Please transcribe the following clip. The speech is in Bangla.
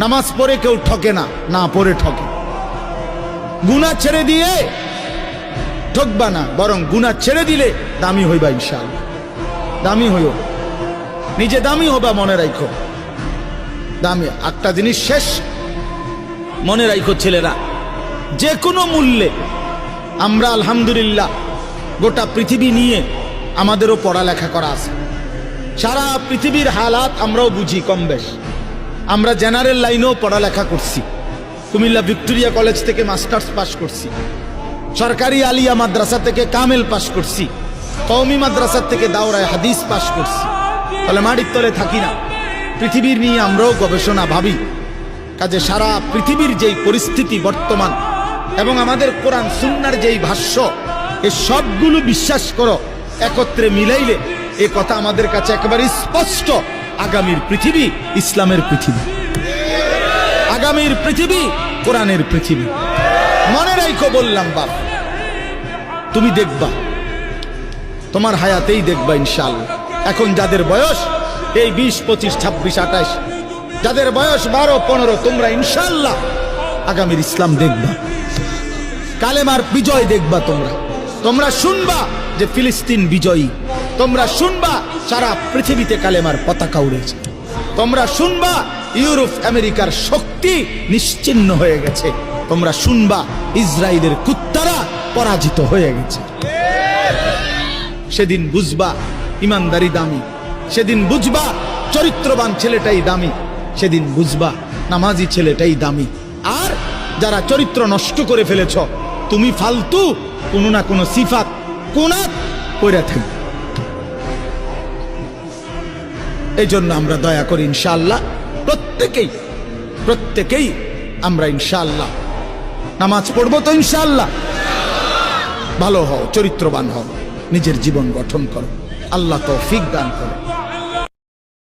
নামাজ পড়ে কেউ ঠকে না না পড়ে ঠকে। গুণা ছেড়ে দিয়ে ঠকবা না, বরং গুণা ছেড়ে দিলে দামি হইবা ইনশাল দামি হইও। নিজে দামি হবা মনে রাখো দামি একটা জিনিস শেষ। মনে রাখো ছেলেরা যে কোনো মূল্যে আমরা আলহামদুলিল্লাহ গোটা পৃথিবী নিয়ে আমাদেরও পড়ালেখা করা আছে। সারা পৃথিবীর হালাত আমরাও বুঝি কম বেশ। আমরা জেনারেল লাইনেও পড়ালেখা করছি। কুমিল্লা ভিক্টোরিয়া কলেজ থেকে মাস্টার্স পাশ করছি। সরকারি আলিয়া মাদ্রাসা থেকে কামেল পাশ করছি। কওমি মাদ্রাসা থেকে দাওরায় হাদিস পাশ করছি। তাহলে মাটির তলে থাকি না। পৃথিবীর নিয়ে আমরাও গবেষণা ভাবি। কাজে সারা পৃথিবীর যেই পরিস্থিতি বর্তমান এবং আমাদের কোরআন সুন্নার যেই ভাষ্য, এ সবগুলো বিশ্বাস করো, একত্রে মিলাইলে এ কথা আমাদের কাছে একেবারে স্পষ্ট। আগামীর পৃথিবী ইসলামের পৃথিবী। আগামীর পৃথিবী কোরআনের পৃথিবী। মনে রাখো বললাম, বাপ, তুমি দেখবা, তোমার হায়াতেই দেখবা ইনশাল্লাহ এখন যাদের বয়স, এই বিশ, পঁচিশ, ছাব্বিশ, আঠাশ, যাদের বয়স বারো, পনেরো, তোমরা ইনশাল্লাহ আগামীর ইসলাম দেখবা। কালেমার বিজয় দেখবা তোমরা। তোমরা শুনবা যে ফিলিস্তিন বিজয়ী। তোমরা শুনবা সারা পৃথিবীতে কালেমার পতাকা উড়েছে। তোমরা শুনবা, ইউরোপ, আমেরিকার শক্তি নিশ্চিন্ন হয়ে গেছে। তোমরা শুনবা, ইসরায়েলের কুত্তারা পরাজিত হয়ে গেছে। সেদিন বুঝবা, ইমানদারি দামি। সেদিন বুঝবা, চরিত্রবান ছেলেটাই দামি। সেদিন বুঝবা, নামাজি ছেলেটাই দামি। আর যারা চরিত্র নষ্ট করে ফেলেছ, তুমি ফালতু, কোনো না কোনো সিফাত কোনাত কইরা থাকবে। এই জন্য আমরা দয়া করি ইনশাল্লাহ প্রত্যেকেই প্রত্যেকেই আমরা ইনশাল্লাহ নামাজ পড়ব তো ইনশাল্লাহ ভালো হও, চরিত্রবান হও। নিজের জীবন গঠন করো। আল্লাহ তৌফিক দান করো।